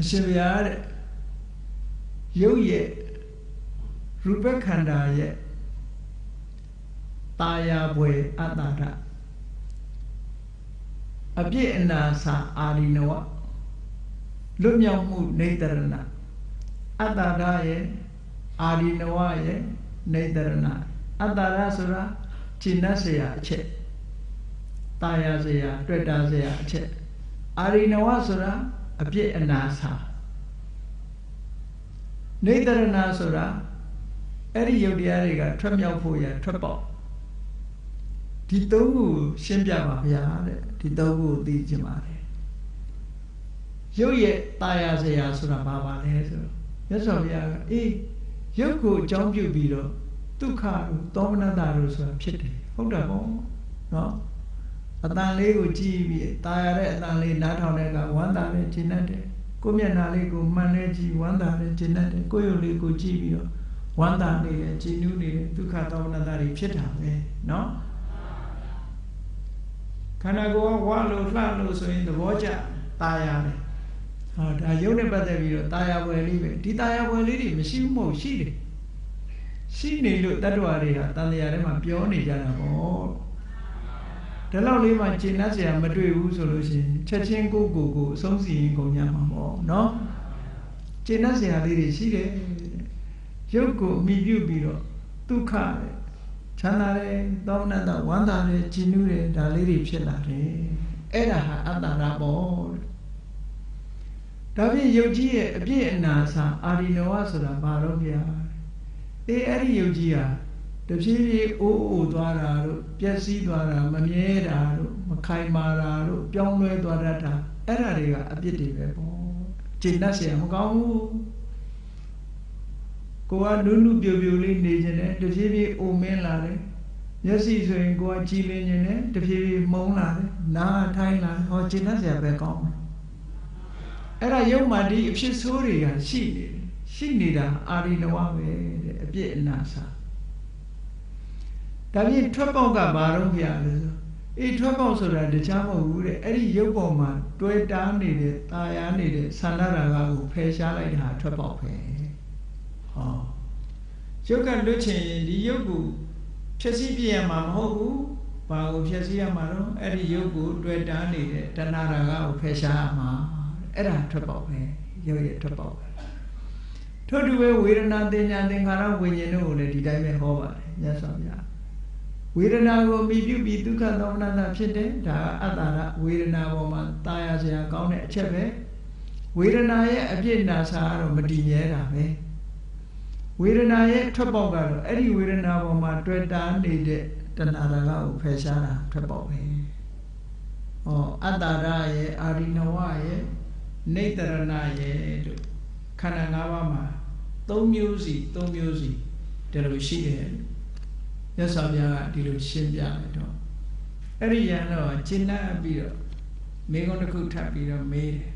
အရှင်ဘုရားတဲ့ရုပ်ရဲ့ရူပခန္ဓာရဲ့ตาယာဘွယ်အတ္တရအပြည့်အနာစာအာရိနဝလွတ်မြောက်မှုနေတရဏအတ္တရရဲ့အာရိနဝရဲ့နေတရဏအတ္တရဆိုတာကျင့်တ်เสียအချက်ตาယာเสียတွေ့တာเสียအချက်အာရိနဝဆိုတာ အပြည့်အနာစာနေတရဏဆိုတာအဲ့ဒီယုတ်တရားတွေကထွက်မြောက်ဖို့ရထွက်ပေါက်ဒီသုံးခုရှင်းပြပါဗျာတဲ့ဒီသုံးခုသိချင်ပါတယ်ရုပ်ရဲ့ตายာစရာဆိုတာဘာပါလဲဆိုတော့မြတ်စွာဘုရားကအေးရုပ်ကိုအကြောင်းပြုပြီးတော့ဒုက္ခတို့သောမနတတို့ဆိုတာဖြစ်တယ်ဟုတ်တယ်ပေါ့နော် အတန်လေးကိုကြည့်ပြီးตายရတဲ့အတန်လေးနားထောင်တဲ့ကဝမ်းသာနဲ့ကျဉ်တ်တယ်ကိုမျက်နှာလေးကိုမှန်လဲကြည့်ဝမ်းသာနဲ့ကျဉ်တ်တယ်ကိုယ်ရုပ်လေးကိုကြည့်ပြီးတော့ဝမ်းသာနေတယ်ကြည်နူးနေတယ်ဒုက္ခသောမနတတွေဖြစ်တာပဲနော်ခန္ဓာကိုယ်ကဝါလို့လှလို့ဆိုရင်သဘောကျตายရတယ်ဟောဒါရုပ်နဲ့ပတ်သက်ပြီးတော့ตายပွဲလေးပဲဒီตายပွဲလေးတွေမရှိဘူးမဟုတ်ရှိတယ်ရှိနေလို့တတ္တဝါတွေဟာတန်တရားထဲမှာပြောနေကြတာပေါ့ ဒီလောက်လေးမှကျင်လတ်စရာမတွေ့ဘူးဆိုလို့ရှိရင်ချက်ချင်းကိုကိုကိုအဆုံးစီရင်ကုန်ကြမှာပေါ့နော်ကျင်လတ်စရာလေးတွေရှိတယ်ရုပ်ကိုအမိပြုပြီးတော့ဒုက္ခတဲ့ချမ်းသာတယ်သောဏတဝမ်းသာတယ်ကျဉ်းနူးတယ်ဒါလေးတွေဖြစ်လာတယ်အဲ့ဒါဟာအတ္တရာပေါ့ဒါဖြင့်ယုတ်ကြီးရဲ့အပြည့်အနာစာအာရိနဝဆိုတာဘာတော့ဗျာအေးအဲ့ဒီယုတ်ကြီးဟာ တဖြည်းဖြည်းအိုးအိုသွားတာတို့ပျက်စီးသွားတာမမြဲတာတို့မခိုင်မာတာတို့ပြောင်းလဲသွားတတ်တာအဲ့ဒါတွေကအပြစ်တွေပဲပေါ့ကျင့်တတ်เสียမကောင်းဘူးကိုကနုနုပြိုပြိုလေးနေခြင်းနဲ့တဖြည်းဖြည်းအိုမင်းလာတယ်မျက်စိဆိုရင်ကိုကကြည်လင်ခြင်းနဲ့တဖြည်းဖြည်းမုန်းလာတယ်နားထိုင်းလာဟောကျင့်တတ်เสียပဲကောင်းအဲ့ဒါယုံမှဒီအဖြစ်ဆိုးတွေကရှိနေတယ်ရှိနေတာအာရိနဝပဲတဲ့အပြစ်အနာစာ ဒါပြင်ထွက်ပေါက်ကဘာတော့ဖျားလဲဆိုအေးထွက်ပေါက်ဆိုတာတခြားမဟုတ်ဘူးတဲ့အဲ့ဒီရုပ်ပေါ်မှာတွဲတားနေတဲ့ตาယာနေတဲ့ဆန္ဒရာဂကိုဖယ်ရှားလိုက်တာထွက်ပေါက်ပဲဟောရုပ်ကလွတ်ချင်ဒီရုပ်ကိုဖြည့်ဆည်းပြရမှာမဟုတ်ဘူးဘာကိုဖြည့်ဆည်းရမှာတော့အဲ့ဒီရုပ်ကိုတွဲတားနေတဲ့တဏှာရာဂကိုဖယ်ရှားရမှာအဲ့ဒါထွက်ပေါက်ပဲရုပ်ရဲ့ထွက်ပေါက်ပဲထို့တူပဲဝေဒနာတင်ညာသင်္ခါရဝိညာဉ်တို့ကိုလည်းဒီတိုင်းပဲဟောပါတယ်မြတ်စွာဘုရား ဝေဒနာကိုမိပြုပြီးဒုက္ခသောမနတာဖြစ်တယ်ဒါအတ္တရဝေဒနာပေါ်မှာตายရစရာကောင်းတဲ့အချက်ပဲဝေဒနာရဲ့အပြစ်နာစာကတော့မတည်မြဲတာပဲဝေဒနာရဲ့ထွက်ပေါက်ကတော့အဲ့ဒီဝေဒနာပေါ်မှာတွေ့တာနေတဲ့တဏှာရကကိုဖယ်ရှားတာထွက်ပေါက်ပဲဩအတ္တရရဲ့အာရိနဝရဲ့နေတရဏရဲ့တို့ခန္ဓာ၅ပါးမှာ၃မျိုးစီ၃မျိုးစီဒီလိုရှိတယ် မြတ်စွာဘုရားကဒီလိုရှင်းပြတယ်တော့အဲ့ဒီရန်တော့ကျင့်တတ်ပြီးတော့မိဂုံတစ်ခုထပ်ပြီးတော့မေးတယ်